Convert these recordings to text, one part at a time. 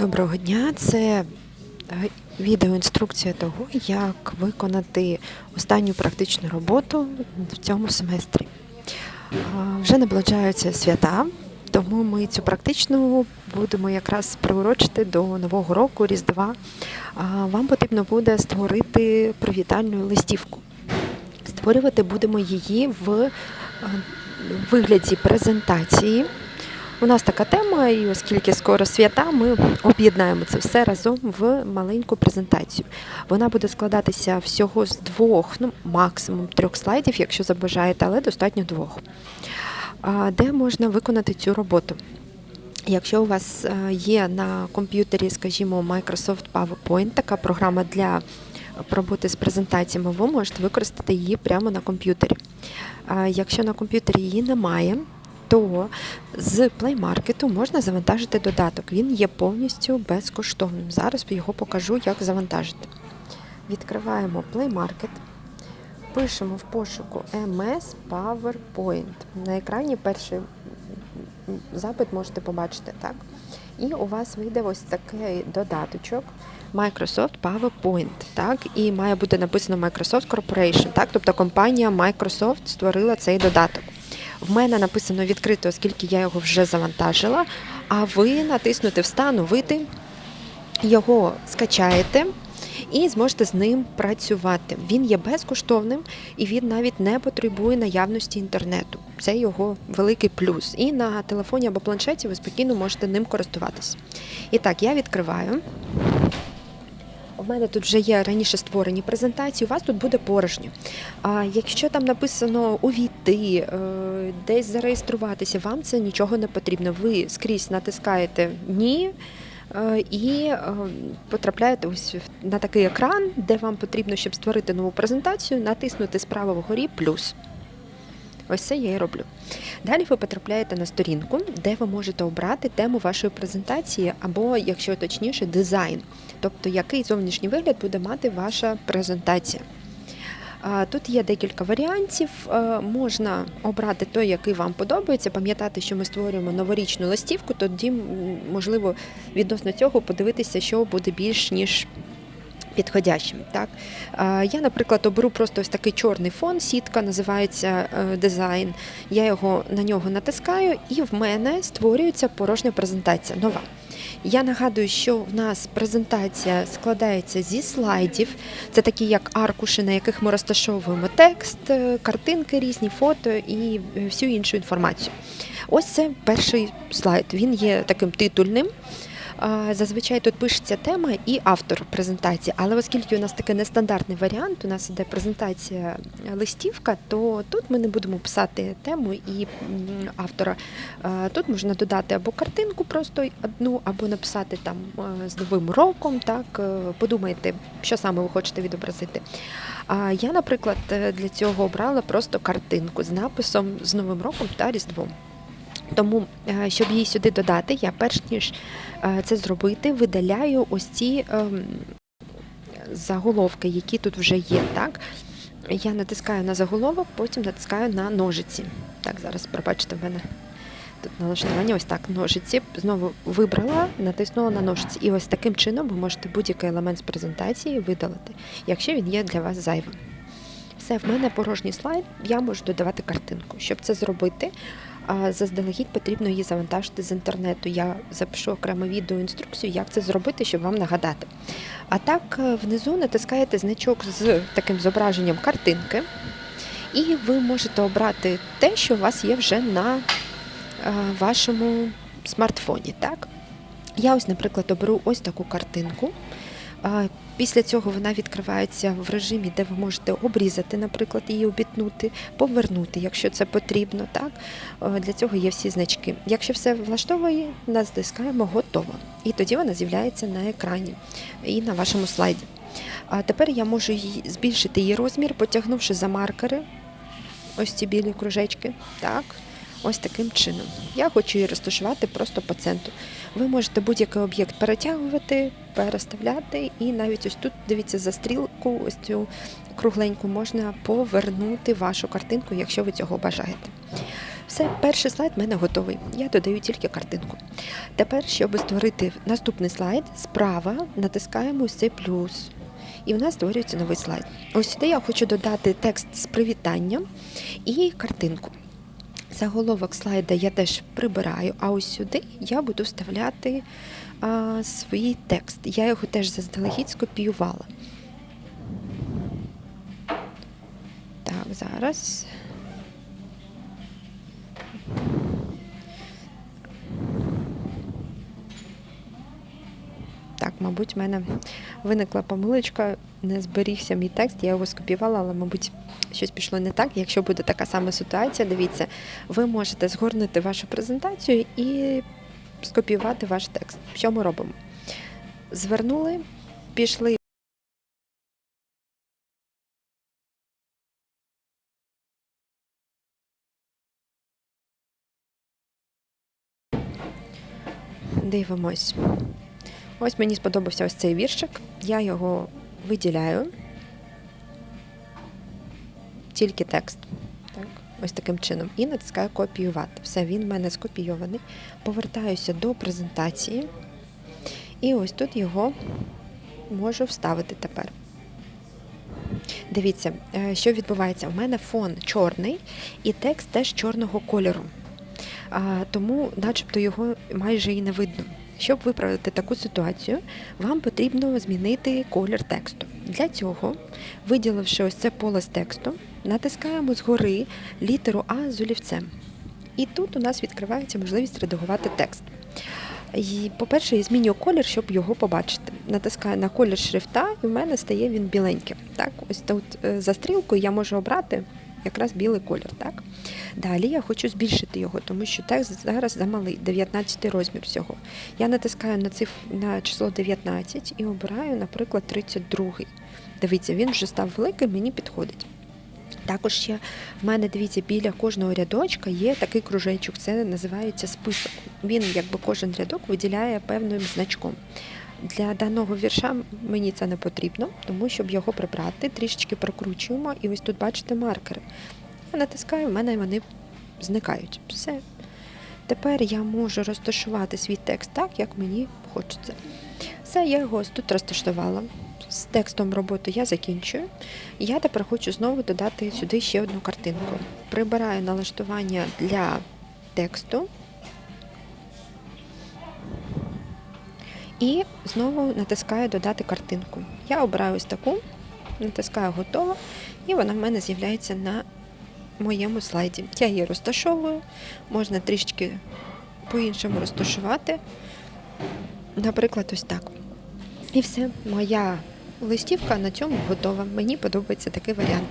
Доброго дня! Це е, відеоінструкція того, як виконати останню практичну роботу в цьому семестрі. Вже наближаються свята, тому ми цю практичну будемо якраз приурочити до Нового року, Різдва. Вам потрібно буде створити привітальну листівку. Створювати будемо її в е, вигляді презентації. У нас така тема, і оскільки скоро свята, ми об'єднаємо це все разом в маленьку презентацію. Вона буде складатися всього з двох, ну максимум трьох слайдів, якщо забажаєте, але достатньо двох. Де можна виконати цю роботу? Якщо у вас е, є на комп'ютері, скажімо, Microsoft PowerPoint, така програма для роботи з презентаціями, ви можете використати її прямо на комп'ютері. Якщо на комп'ютері її немає, то з Play Market можна завантажити додаток. Він є повністю безкоштовним. Зараз його покажу, як завантажити. Відкриваємо Play Market, пишемо в пошуку MS PowerPoint. На екрані перший запит можете побачити, так? І у вас вийде ось такий додаточок Microsoft PowerPoint, так? І має бути написано Microsoft Corporation, так? Тобто компанія Microsoft створила цей додаток. В мене написано відкрито, оскільки я його вже завантажила, а ви натиснути Встановити, його скачаєте і зможете з ним працювати. Він є безкоштовним і він навіть не потребує наявності інтернету. Це його великий плюс. І на телефоні або планшеті ви спокійно можете ним користуватись. І так, я відкриваю. У мене тут вже є раніше створені презентації, у вас тут буде порожньо. А якщо там написано увійти, е, десь зареєструватися, вам це нічого не потрібно. Ви скрізь натискаєте Ні. е, І е, потрапляєте ось на такий екран, де вам потрібно, щоб створити нову презентацію, натиснути справа вгорі плюс. Ось це я і роблю. Далі ви потрапляєте на сторінку, де ви можете обрати тему вашої презентації, або, якщо точніше, дизайн. Тобто, який зовнішній вигляд буде мати ваша презентація. Тут є декілька варіантів. Е, Можна обрати той, який вам подобається, пам'ятати, що ми створюємо новорічну листівку, тоді можливо відносно цього подивитися, що буде більш ніж підходящим. Так? Я, наприклад, оберу просто ось такий чорний фон, сітка називається е, дизайн. Я його на нього натискаю, і в мене створюється порожня презентація нова. Я нагадую, що в нас презентація складається зі слайдів. Це такі як аркуші, на яких ми розташовуємо текст, е, картинки різні, фото і е, всю іншу інформацію. Ось це перший слайд. Він є таким титульним. Зазвичай тут пишеться тема і автор презентації, але оскільки у нас такий нестандартний варіант, у нас іде презентація е, листівка, то тут ми не будемо писати тему і автора. Тут можна додати або картинку просто одну, або написати там е, з новим роком. Так е, подумайте, що саме ви хочете відобразити. А я, наприклад, для цього обрала просто картинку з написом з Новим роком та Різдвом. Тому, е, щоб її сюди додати, я перш ніж е, це зробити, видаляю ось ці ем, заголовки, які тут вже є. Так? Я натискаю на заголовок, потім натискаю на ножиці. Так, зараз пробачте в мене. Тут налаштування ось так, ножиці. Знову вибрала, натиснула на ножиці. І ось таким чином ви можете будь-який елемент з презентації видалити, якщо він є для вас зайвим. Все, в мене порожній слайд, я можу додавати картинку. Щоб це зробити, а, заздалегідь потрібно її завантажити з інтернету. Я запишу окремо відеоінструкцію, як це зробити, щоб вам нагадати. А так, е, внизу натискаєте значок з таким зображенням картинки, і ви можете обрати те, що у вас є вже на е, вашому смартфоні. Так? Я ось, наприклад, оберу ось таку картинку. Після цього вона відкривається в режимі, де ви можете обрізати, наприклад, її обітнути, повернути, якщо це потрібно. Так? Для цього є всі значки. Якщо все влаштовує, натискаємо готово. І тоді вона з'являється на екрані і на вашому слайді. А тепер я можу її збільшити її розмір, потягнувши за маркери, ось ці білі кружечки. Так. Ось таким чином. Я хочу її розташувати просто по центру. Ви можете будь-який об'єкт перетягувати, переставляти, і навіть ось тут, дивіться, за стрілку, ось цю кругленьку можна повернути вашу картинку, якщо ви цього бажаєте. Все, перший слайд в мене готовий. Я додаю тільки картинку. Тепер, щоб створити наступний слайд, справа натискаємо плюс. І в нас створюється новий слайд. Ось сюди я хочу додати текст з привітанням і картинку. Заголовок слайда я теж прибираю, а ось сюди я буду вставляти а, свій текст. Я його теж заздалегідь скопіювала. Так, зараз. Так, мабуть, в мене виникла помилочка, не зберігся мій текст, я його скопіювала, але, мабуть, щось пішло не так. Якщо буде така сама ситуація, дивіться, ви можете згорнути вашу презентацію і скопіювати ваш текст. Що ми робимо? Звернули, пішли. Дивимось. Ось мені сподобався ось цей віршик. Я його виділяю. Тільки текст. Так, ось таким чином. І натискаю копіювати. Все, він в мене скопійований. Повертаюся до презентації. І ось тут його можу вставити тепер. Дивіться, е, що відбувається. У мене фон чорний і текст теж чорного кольору. Тому, начебто, його майже і не видно. Щоб виправити таку ситуацію, вам потрібно змінити колір тексту. Для цього, виділивши ось це поле з тексту, натискаємо згори літеру А з олівцем. І тут у нас відкривається можливість редагувати текст. По-перше, я змінюю колір, щоб його побачити. Натискаю на колір шрифта, і в мене стає він біленьким. Так, ось тут е, за стрілкою я можу обрати якраз білий колір. Так? Далі я хочу збільшити його, тому що текст зараз замалий, 19 розмір всього. Я натискаю на циф... на число 19 і обираю, наприклад, 32. Дивіться, він вже став великим, мені підходить. Також ще в мене, дивіться, біля кожного рядочка є такий кружечок, це називається список. Він, якби кожен рядок, виділяє певним значком. Для даного вірша мені це не потрібно, тому щоб його прибрати, трішечки прокручуємо, і ось тут бачите маркери. Я натискаю, в мене вони зникають. Все. Тепер я можу розташувати свій текст так, як мені хочеться. Все, я його ось тут розташувала. З текстом роботи я закінчую. Я тепер хочу знову додати сюди ще одну картинку. Прибираю налаштування для тексту. І знову натискаю додати картинку. Я обираю ось таку, натискаю готово, і вона в мене з'являється на моєму слайді. Я її розташовую, можна трішки по-іншому розташувати. Наприклад, ось так. І все, моя листівка на цьому готова. Мені подобається такий варіант.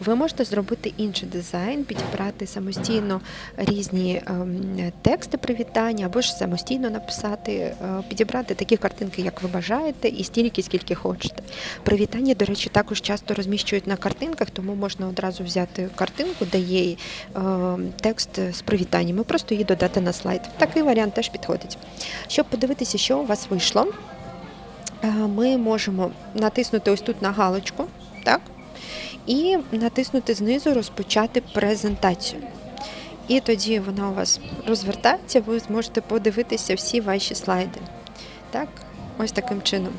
Ви можете зробити інший дизайн, підібрати самостійно різні ем, тексти привітання, або ж самостійно написати, е, підібрати такі картинки, як ви бажаєте, і стільки, скільки хочете. Привітання, до речі, також часто розміщують на картинках, тому можна одразу взяти картинку, де є е, текст з привітанням, і просто її додати на слайд. Такий варіант теж підходить. Щоб подивитися, що у вас вийшло. Е, Ми можемо натиснути ось тут на галочку, так? І натиснути знизу розпочати презентацію. І тоді вона у вас розвертається, ви зможете подивитися всі ваші слайди. Так, ось таким чином.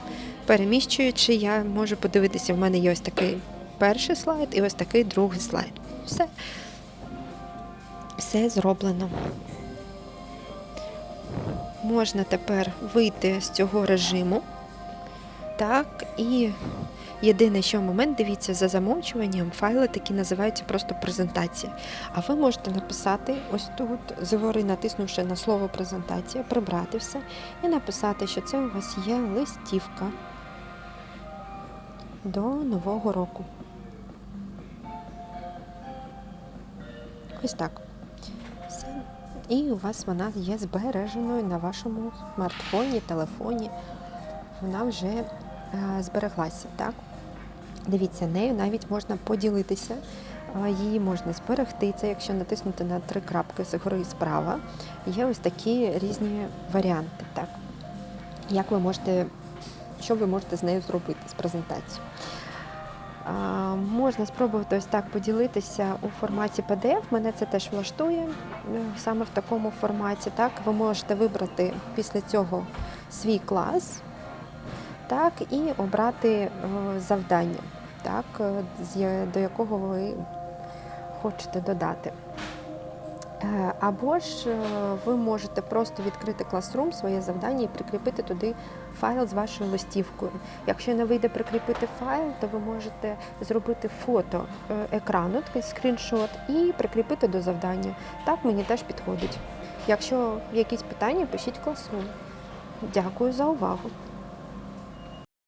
Переміщуючи, я можу подивитися, в мене є ось такий перший слайд і ось такий другий слайд. Все. Все зроблено. Можна тепер вийти з цього режиму. Так, і єдине, що момент, дивіться, за замовчуванням файли такі називаються просто презентація. А ви можете написати ось тут, згори натиснувши на слово презентація, прибрати все і написати, що це у вас є листівка до Нового року. Ось так. Все. І у вас вона є збереженою на вашому смартфоні, телефоні. Вона вже збереглася, так? Дивіться, нею навіть можна поділитися, е, її можна зберегти. Це якщо натиснути на три крапки згори і справа, є ось такі різні варіанти, так? Як ви можете, що ви можете з нею зробити з презентацією? Можна спробувати ось так поділитися у форматі PDF. Мене це теж влаштує е, саме в такому форматі. Так, ви можете вибрати після цього свій клас, так, і обрати е, завдання, так, е, до якого ви хочете додати. Е, Або ж ви можете просто відкрити Classroom, своє завдання і прикріпити туди файл з вашою листівкою. Якщо не вийде прикріпити файл, то ви можете зробити фото екрану, такий скріншот, і прикріпити до завдання. Так мені теж підходить. Якщо якісь питання, пишіть в Classroom. Дякую за увагу.